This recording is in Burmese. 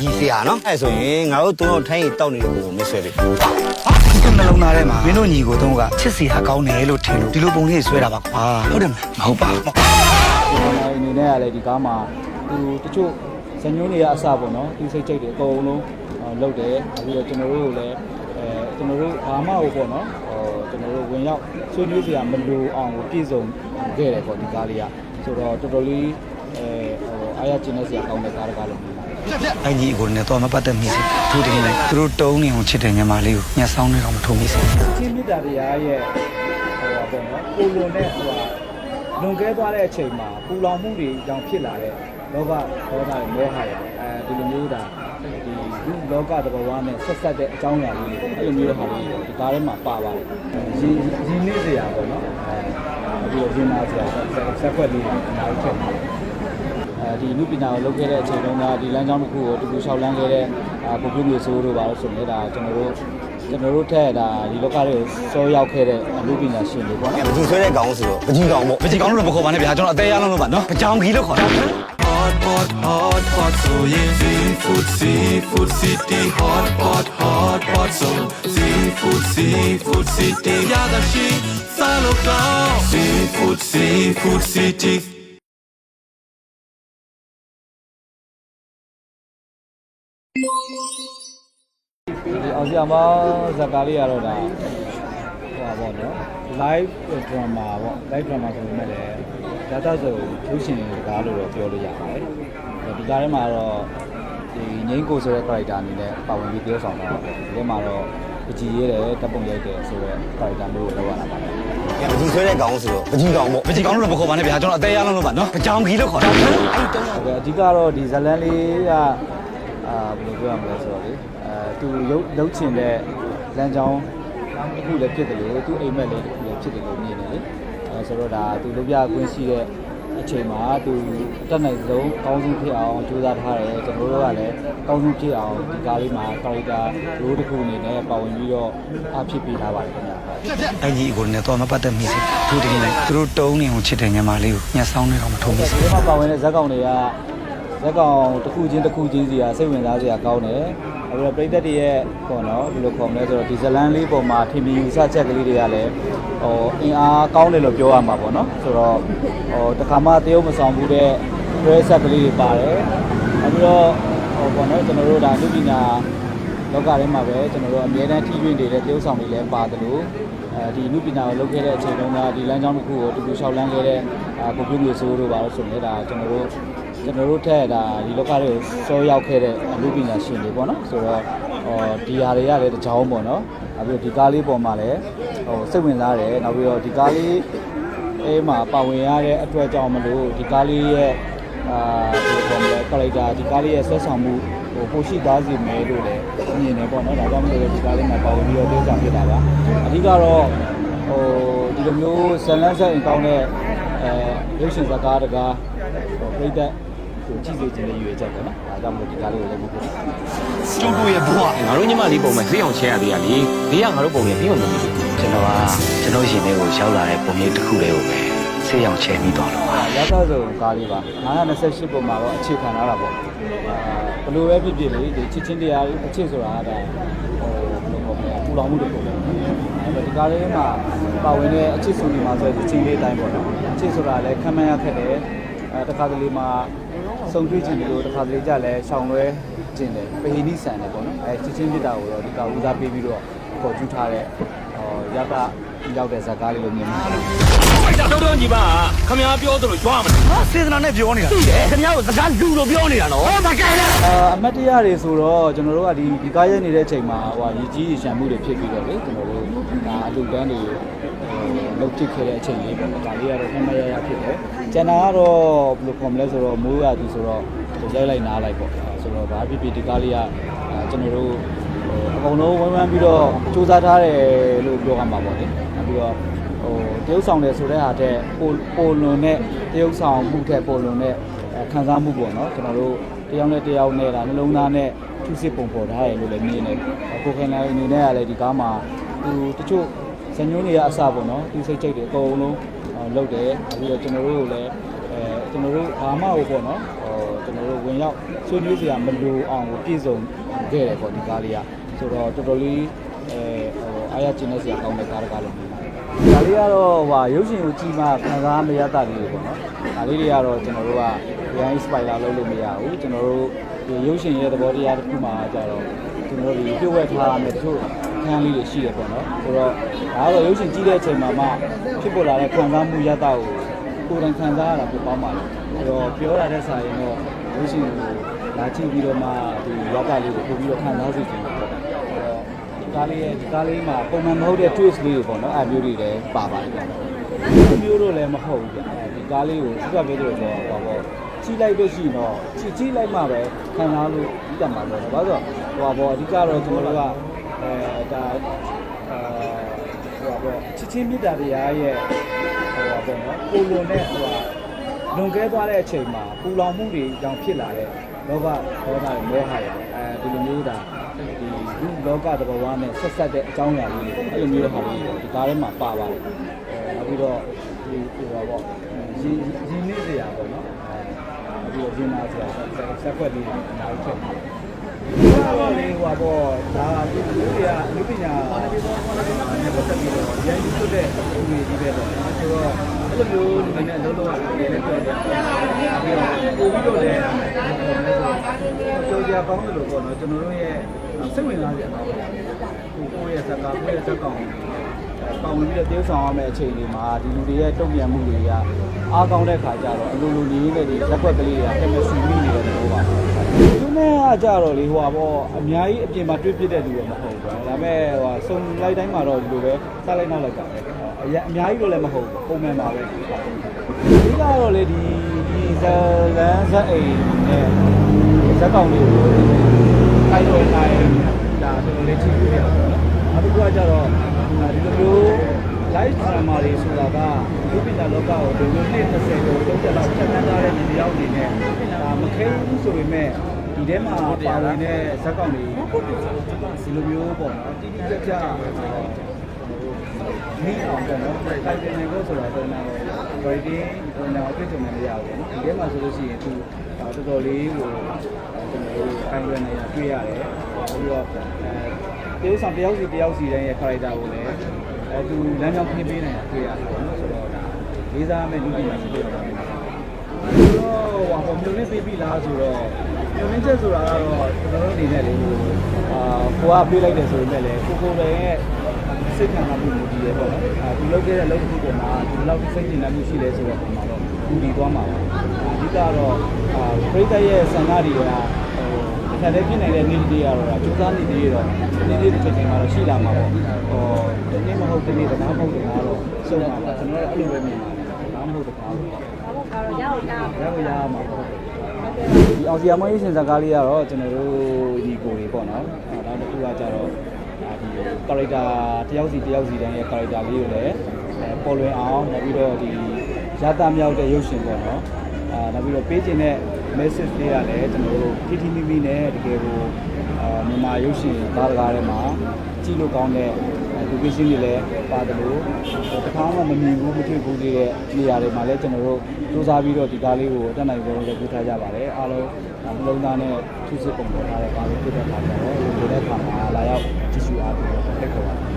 ကြီးစရာနော်အဲ့ဆိုရင်ငါတို့သုံးတော့ထိုင်းရီတောက်နေတဲ့ပုံကိုမဆွဲပြီဒီကနှလုံးသားထဲမှာမင်းတို့ညီကိုတုံးကချစ်စီဟာကောင်းတယ်လို့ထင်လို့ဒီလိုပုံလေးဆွဲတာပါကွာဟုတ်တယ်မလားမဟုတ်ပါဘူးဒီအနေနဲ့ကလည်းဒီကားမှာသူတချို့ဇညုံးတွေကအစပေါ့နော်သူစိတ်ကြိတ်တွေအကုန်လုံးလုပ်တယ်ပြီးတော့ကျွန်တော်တို့ကိုလည်းအဲကျွန်တော်တို့ဘာမှဟုတ်ပေါ့နော်ဟိုကျွန်တော်တို့ဝင်ရောက်ဆွေးနွေးစရာမလိုအောင်ကိုပြည့်စုံခဲ့တယ်ပေါ့ဒီကားလေးကဆိုတော့တော်တော်လေးအဲဟိုအားရကျင်းနေစရာကောင်းတဲ့ကားတစ်ကားလို့ပြောတာ အညီကိုလည်းတော့မပတ်သက်မိစေသူတကယ်လည်းသူတို့တုံးနေအောင်ချစ်တဲ့ညီမလေးကိုညှက်ဆောင်နေတော့မထုံမိစေချင်းမြတ်တာတရားရဲ့ဟိုပါပေါ့နော်ကိုလွန်တဲ့ဟိုဟာလွန်ကဲသွားတဲ့အချိန်မှာပူလောင်မှုတွေကြောင့်ဖြစ်လာတဲ့လောဘဒေါသတွေမောဟတွေအဲဒီလိုမျိုးဒါဒီဒီလောကတဘဝနဲ့ဆက်ဆက်တဲ့အကြောင်းအရာလေးတွေအဲ့လိုမျိုးဟာလေးတွေဒီကားထဲမှာပါပါတယ်ရင်းရင်းနှီးစရာပေါ့နော်အဲဒီတော့ရင်းနာစရာဆက်ခွက်လေးအများကြီးထည့်ပါတယ် အဲဒီနုပညာကိုလုပ်ခဲ့တဲ့အချိန်တုန်းကဒီလမ်းကြောင်းတစ်ခုကိုတူတူလျှောက်လန်းခဲ့တဲ့ပုံပြမျိုးစိုးတို့ပါလို့ဆိုရင်ဒါကျွန်တော်တို့ကျွန်တော်တို့ထက်ဒါဒီလောကတွေကိုစောရောက်ခဲ့တဲ့အမှုပညာရှင်တွေပေါ့နော်ဘယ်သူဆွဲတဲ့ကောင်ဆိုတော့ပကြီးကောင်ပေါ့မကြည့်ကောင်းလို့မခေါ်ပါနဲ့ဗျာကျွန်တော်အသေးရလုံးလို့ပါနော်ကြောင်ကြီးလို့ခေါ်တာ Hot pot hot pot so yeah seafood seafood city hot pot hot pot so seafood seafood city ya da shi salo ka seafood seafood city ဒီအောင်စီအမဇာကာလေးကတော့ဒါဟိုပါပေါ့နော် live drama ပေါ့ live drama ဆိုပေမဲ့လည်း data ဆိုရုပ်ရှင်ကားလို့တော့ပြောလို့ရပါတယ်ဒီကားထဲမှာတော့ဒီငိမ့်ကိုဆိုတဲ့ character အနေနဲ့ပါဝင်ပြီးပြောဆောင်တာပေါ့ဒီထဲမှာတော့ပကြီးရဲတယ်တပ်ပုံရိုက်တယ်ဆိုတော့ character မျိုးကိုလောက်ရတာပါပဲဘယ်သူဆွဲတဲ့ကောင်ဆိုတော့ပကြီးကောင်ပေါ့မကြည့်ကောင်းလို့မခေါ်ပါနဲ့ဗျာကျွန်တော်အသေးရလုံးလို့ပါနော်ကြောင်ကြီးလို့ခေါ်တာဟုတ်ကဲ့အဓိကတော့ဒီဇလန်လေးက အာဘယ်လိုပြောရမလဲဆိုတော့လေအဲသူရုပ်လုံးချင်တဲ့လမ်းကြောင်းတစ်ခုလည်းဖြစ်တယ်လို့သူအိမ်မက်လေးတစ်ခုလည်းဖြစ်တယ်လို့မြင်တယ်လေအဲဆိုတော့ဒါသူလုပ်ပြကွင်းရှိတဲ့အချိန်မှာသူအတက်နိုင်ဆုံးကောင်းဆုံးဖြစ်အောင်ကြိုးစားထားတယ်ကျွန်တော်တို့ကလည်းကောင်းဆုံးဖြစ်အောင်ဒီကားလေးမှာ character role တစ်ခုအနေနဲ့ပါဝင်ပြီးတော့အဖြစ်ပေးထားပါတယ်ခင်ဗျာအညီကိုလည်းတော့မပတ်သက်မိစေသူတကယ်လည်းသူတို့တုံးနေအောင်ချစ်တဲ့ညီမလေးကိုညှက်ဆောင်နေတော့မထုံမိစေဒီမှာပါဝင်တဲ့ဇက်ကောင်တွေက ဇက်ကောင်တစ်ခုချင်းတစ်ခုချင်းစီကစိတ်ဝင်စားစရာကောင်းတယ်။အဲဒါပရိသတ်တွေရဲ့ပေါ့နော်ဘယ်လိုခေါ်မလဲဆိုတော့ဒီဇလန်လေးပေါ်မှာထင်မြင်ယူဆချက်ကလေးတွေကလည်းဟိုအင်အားကောင်းတယ်လို့ပြောရမှာပေါ့နော်။ဆိုတော့ဟိုတခါမှတရုပ်မဆောင်ဘူးတဲ့ dress ဆက်ကလေးတွေပါတယ်။နောက်ပြီးတော့ဟိုပေါ့နော်ကျွန်တော်တို့ဒါလူပညာလောကထဲမှာပဲကျွန်တော်တို့အများတန်းထိတွေ့နေတဲ့တရုပ်ဆောင်တွေလည်းပါတယ်လို့အဲဒီလူပညာကိုလုပ်ခဲ့တဲ့အချိန်တုန်းကဒီလမ်းကြောင်းတစ်ခုကိုတူတူလျှောက်လန်းခဲ့တဲ့အာကိုပြည့်မျိုးစိုးတို့ပါလို့ဆိုရင်ဒါကျွန်တော်တို့ ကျွန်တော်တို့ထက်ဒါဒီလောကတွေကိုစောရောက်ခဲ့တဲ့အမှုပညာရှင်တွေပေါ့နော်ဆိုတော့ဟောဒီဟာတွေကလည်းတစ်ကြောင်းပေါ့နော်နောက်ပြီးတော့ဒီကားလေးပေါ်မှာလည်းဟိုစိတ်ဝင်စားတယ်နောက်ပြီးတော့ဒီကားလေးအဲမှာပါဝင်ရတဲ့အတွက်ကြောင့်မလို့ဒီကားလေးရဲ့အာဒီပေါ်မှာကလိုက်တာဒီကားလေးရဲ့ဆက်ဆောင်မှုဟိုပိုရှိသားစီမဲလို့လည်းမြင်နေပေါ့နော်ဒါကြောင့်မလို့ဒီကားလေးမှာပါဝင်ပြီးတော့တိုးဆောင်ဖြစ်တာပါအဓိကတော့ဟိုဒီလိုမျိုးဇလန်းဆက်ရင်ကောင်းတဲ့အဲရုပ်ရှင်ဇာတ်ကားတကားဟိုပြိတ္တ ကိုကြည့်စေခြင်းနဲ့ရွေးချက်ပေါ့နော်ဒါကြောင့်မလို့ဒီကားလေးကိုလည်းလုပ်ဖို့ကျုပ်တို့ရဲ့ဘဝငါတို့ညီမလေးပုံမဲ့ဆေးအောင်ချဲရသေးရလေဒီကငါတို့ပုံလေးပြီးမှမပြီးဘူးကျွန်တော်ကကျွန်တော်ရှင်လေးကိုရောက်လာတဲ့ပုံလေးတစ်ခုလေးကိုပဲဆေးရောင်ချဲမိသွားတော့ပါရသစုံကားလေးပါ928ပုံမှာတော့အခြေခံထားတာပေါ့အာဘယ်လိုပဲဖြစ်ဖြစ်လေဒီချစ်ချင်းတရားအချစ်ဆိုတာကဒါဟိုဘယ်လိုပြောမလဲပူလောင်မှုတစ်ခုပဲအဲ့တော့ဒီကားလေးမှာပါဝင်တဲ့အချစ်စုံဒီမှာဆိုရင်ချင်းလေးအတိုင်းပေါ့နော်အချစ်ဆိုတာလည်းခံမရခက်တယ်အဲတခါတလေမှာ စုံတွေ့ချင်တယ်လို့တခါတလေကြလည်းရှောင်လွဲကျင်တယ်ပဟိနိဆန်တယ်ပေါ့နော်အဲချစ်ချင်းမြတ်တာကိုတော့ဒီကဦးစားပေးပြီးတော့ပေါ်ကျူးထားတဲ့ဟောရသ ရောက်တဲ့ဇာတ်ကားလေးလို့မြင်ပါတယ်တော်တော်ညီမခမ ्या ပြောသလိုကြွားမလားဟာစေတနာနဲ့ပြောနေတာခင်ဗျားကိုစကားလူလို့ပြောနေတာနော်ဟောမကဲနဲ့အာအမတ်တရတွေဆိုတော့ကျွန်တော်တို့ကဒီဒီကားရဲနေတဲ့အချိန်မှာဟိုရည်ကြီးရည်ရှမ်းမှုတွေဖြစ်ပြီးတော့လေကျွန်တော်တို့ဒါအတူတန်းတွေဟိုလုတ်ဖြစ်ခဲ့တဲ့အချိန်လေးပေါ့ဒါလေးကတော့မှတ်မရရဖြစ်တယ်ကျန်တာကတော့ဘယ်လိုခေါ်မလဲဆိုတော့မိုးရသည်ဆိုတော့ဟိုရိုက်လိုက်နားလိုက်ပေါ့ဆိုတော့ဘာဖြစ်ဖြစ်ဒီကားလေးကအာကျွန်တော်တို့ဟိုအကုန်လုံးဝမ်းဝမ်းပြီးတော့စူးစမ်းထားတယ်လို့ပြောရမှာပေါ့လေနောက် ပြီးတော့ဟိုတရုပ်ဆောင်တယ်ဆိုတဲ့ဟာတဲ့ပိုပိုလွန်တဲ့တရုပ်ဆောင်မှုတဲ့ပိုလွန်တဲ့ခံစားမှုပေါ့နော်ကျွန်တော်တို့တယောက်နဲ့တယောက်နဲ့ဒါနှလုံးသားနဲ့ထုစစ်ပုံပေါ်ထားတယ်လို့လည်းမြင်တယ်။ကိုခင်လိုက်အနေနဲ့ကလည်းဒီကားမှာသူတချို့ဇညုံးတွေကအစပေါ့နော်သူစိတ်ကြိတ်တွေအကုန်လုံးလုပ်တယ်။ပြီးတော့ကျွန်တော်တို့ကိုလည်းအဲကျွန်တော်တို့ဘာမှဟုတ်ပေါ့နော်ဟိုကျွန်တော်တို့ဝဝင်ရောက်ဆွေးနွေးစရာမလိုအောင်ကိုပြည့်စုံခဲ့တယ်ပေါ့ဒီကားလေးကဆိုတော့တော်တော်လေး အဲဟိုအားရကျင်းနေစရာကောင်းတဲ့ကားတစ်ကားလို့မြင်ပါတယ်ဒါလေးကတော့ဟိုရုပ်ရှင်ကိုကြည့်မှခံစားမရတာလေးတွေပေါ့နော်ဒါလေးတွေကတော့ကျွန်တော်တို့က behind spoiler လုပ်လို့မရဘူးကျွန်တော်တို့ဒီရုပ်ရှင်ရဲ့သဘောတရားတစ်ခုမှကြတော့ကျွန်တော်တို့ဒီပြုတ်ဝဲထားရမယ်တချို့ခန်းလေးတွေရှိတယ်ပေါ့နော်ဆိုတော့ဒါကတော့ရုပ်ရှင်ကြည့်တဲ့အချိန်မှာမှဖြစ်ပေါ်လာတဲ့ခံစားမှုရတာကိုကိုယ်တိုင်ခံစားရတာပြပေါင်းပါလားအဲ့တော့ပြောရတဲ့စာရင်တော့ရုပ်ရှင်ကိုလာကြည့်ပြီးတော့မှဒီယောဂလေးကိုပို့ပြီးတော့ခံစားစေချင်တယ်ပေါ့အဲ့တော့ဒီ ကားလေးရဲ့ဒီကားလေးမှာပုံမှန်မဟုတ်တဲ့ twist လေးတွေပေါ့နော်အဲ့မျိုးတွေလည်းပါပါတယ်ပေါ့ဒီမျိုးတော့လည်းမဟုတ်ဘူးဗျဒီကားလေးကိုသူကပြောတယ်ဆိုတော့ဟောပေါ့ကြည့်လိုက်လို့ရှိရင်တော့ကြည့်ကြည့်လိုက်မှပဲခံစားလို့ဒီတတ်မှာပေါ့နော်ဘာလို့ဆိုတော့ဟောပေါ့အဓိကတော့ကျွန်တော်တို့ကအဲဒါအဲဟောပေါ့ချစ်ချင်းမြတ်တာတရားရဲ့ဟောပေါ့နော်ကိုလွန်တဲ့ဟိုဟာလွန်ကဲသွားတဲ့အချိန်မှာပူလောင်မှုတွေကြောင့်ဖြစ်လာတဲ့လောဘဒေါသတွေမောဟတွေပေါ့အဲဒီလိုမျိုးဒါဒီ လူလောကတဘဝနဲ့ဆက်ဆက်တဲ့အကြောင်းအရာလေးတွေအဲ့လိုမျိုးဟာလေးတွေဒီကားထဲမှာပါပါတယ်အဲနောက်ပြီးတော့ဒီဟိုပါပေါ့ရင်းရင်းနှီးစရာပေါ့နော်အဲပြီးတော့ရင်းနာစရာဆက်ခွက်လေးတွေအများကြီးဖြစ်ပါတယ်ဒီကတော့လေဟိုပါပေါ့ဒါလူတွေကလူပညာနဲ့ပတ်သက်ပြီးတော့ရန်ကြီးဖြစ်တဲ့လူတွေကြီးပဲပေါ့နော်ဆိုတော့ အဲ့လိုမျိုးလူတွေနဲ့အလုံးလုံးရတယ်လည်းပြောတယ်ပြီးတော့ပို့ပြီးတော့လည်းကြော်ကြကောင်းတယ်လို့ပေါ့နော်ကျွန်တော်တို့ရဲ့စိတ်ဝင်စားစရာကောင်းတယ်ကိုယ့်ရဲ့ဇာတ်ကားကိုယ့်ရဲ့ဇာတ်ကောင်ပေါဝင်ပြီးတော့တေးဆောင်ရမယ့်အချိန်တွေမှာဒီလူတွေရဲ့တုံ့ပြန်မှုတွေကအားကောင်းတဲ့ခါကျတော့အလိုလိုနေနေတဲ့ဒီလက်ွက်ကလေးတွေကကဲမဆူမိနေတဲ့သဘောပါသူနဲ့ကကြတော့လေဟိုပါပေါ့အများကြီးအပြင်မှာတွေ့ဖြစ်တဲ့လူတွေမဟုတ်ဘူးဒါပေမဲ့ဟိုစုံလိုက်တိုင်းမှာတော့ဒီလိုပဲစားလိုက်နောက်လိုက်တာပဲ အများအများကြီးတော့လည်းမဟုတ်ဘူးပုံမှန်ပါပဲဒီကတော့လေဒီဒီဇလန်းဇက်အိမ်နဲ့ဇက်ကောင်လေးကိုခိုင်းတော့နိုင်ဒါတော်တော်လေးချစ်ပြီးရအောင်နော်အခုကကြတော့ဒီလိုမျိုး live drama တွေဆိုတာကလူပညာလောကကိုဒီလိုနှစ်30ကျော်30လောက်ဖြတ်သန်းထားတဲ့လူတွေရောက်နေနဲ့ဒါမခဲဘူးဆိုပေမဲ့ဒီထဲမှာပါဝင်တဲ့ဇက်ကောင်တွေဒီလိုမျိုးပေါ့နော်တိတိကျကျ မိအောင်ပေါ့နော်တိုင်တင်နေဖို့ဆိုတာတော့နော် grading တော့နော်အပြည့်စုံနေမရဘူးပေါ့နော်ဒီထဲမှာဆိုလို့ရှိရင်သူတော်တော်လေးကိုကျွန်တော်တို့ခိုင်းရနေရတွေ့ရတယ်ပြီးတော့အဲတေးဆောင်တယောက်စီတယောက်စီတိုင်းရဲ့ character ကိုလည်းအဲသူလမ်းကြောင်းခင်းပေးနေတာတွေ့ရတယ်ပေါ့နော်ဆိုတော့ဒါလေးစားမဲ့လူတွေရှိတယ်ပေါ့နော်ဆိုတော့ဟိုပုံမျိုးနဲ့ပေးပြီလားဆိုတော့မျိုးနဲ့ချက်ဆိုတာကတော့ကျွန်တော်တို့အနေနဲ့လေဟိုအာကိုကပေးလိုက်တယ်ဆိုပေမဲ့လည်းကိုကိုလည်းရဲ့ စိတ်ခံစားမှုမူတည်ရပေါ့နော်အာဒီလောက်တဲ့အလုပ်တစ်ခုပေါ်မှာဒီလောက်စိတ်ကျဉ်းမှုရှိလဲဆိုတော့ပုံမှာတော့မူတည်သွားမှာပါအဓိကတော့အာပြိတ္တရဲ့ဆန္ဒတွေကဟိုတစ်ခါတည်းဖြစ်နေတဲ့နေ့တွေကတော့ကျူးစားနေသေးရတော့နေ့နေ့တစ်ချိန်ချိန်မှာတော့ရှိလာမှာပေါ့ဟိုဒီနေ့မဟုတ်ဒီနေ့တကားမဟုတ်တကားတော့စုံမှာပါကျွန်တော်တို့အဲ့လိုပဲမြင်ပါတယ်ဒါမှမဟုတ်တကားပေါ့ရအောင်ရအောင်ရရရမှာပေါ့ဒီအောင်စီယာမွေးရှင်စကားလေးကတော့ကျွန်တော်တို့ဒီကိုတွေပေါ့နော်အဲဒါတစ်ခုကကြတော့ဒါဒီ character တယောက်စီတယောက်စီတိုင်းရဲ့ character လေးကိုလည်းအဲပေါ်လွင်အောင်နောက်ပြီးတော့ဒီရတာမြောက်တဲ့ရုပ်ရှင်ပေါ့နော်အာနောက်ပြီးတော့ပေးခြင်းတဲ့ message လေးကလည်းကျွန်တော်တို့ထိထိမိမိနဲ့တကယ်ကိုအာမြန်မာရုပ်ရှင်သားတကားထဲမှာကြည့်လို့ကောင်းတဲ့ education တွေလည်းပါတယ်လို့တခါမှမမြင်ဘူးမတွေ့ဘူးသေးတဲ့နေရာတွေမှာလည်းကျွန်တော်တို့စူးစမ်းပြီးတော့ဒီကားလေးကိုအတက်နိုင်ဆုံးလုပ်ပြထားကြပါတယ်အားလုံးနှလုံးသားနဲ့သူစစ်ပုံပေါ်ထားတဲ့ကားလေးဖြစ်တဲ့အခါကျတော့ဒီလိုတဲ့အခါမှာလာရောက်ကြည့်ရှုအားပေးတော့တက်ခေါ်ပါတယ်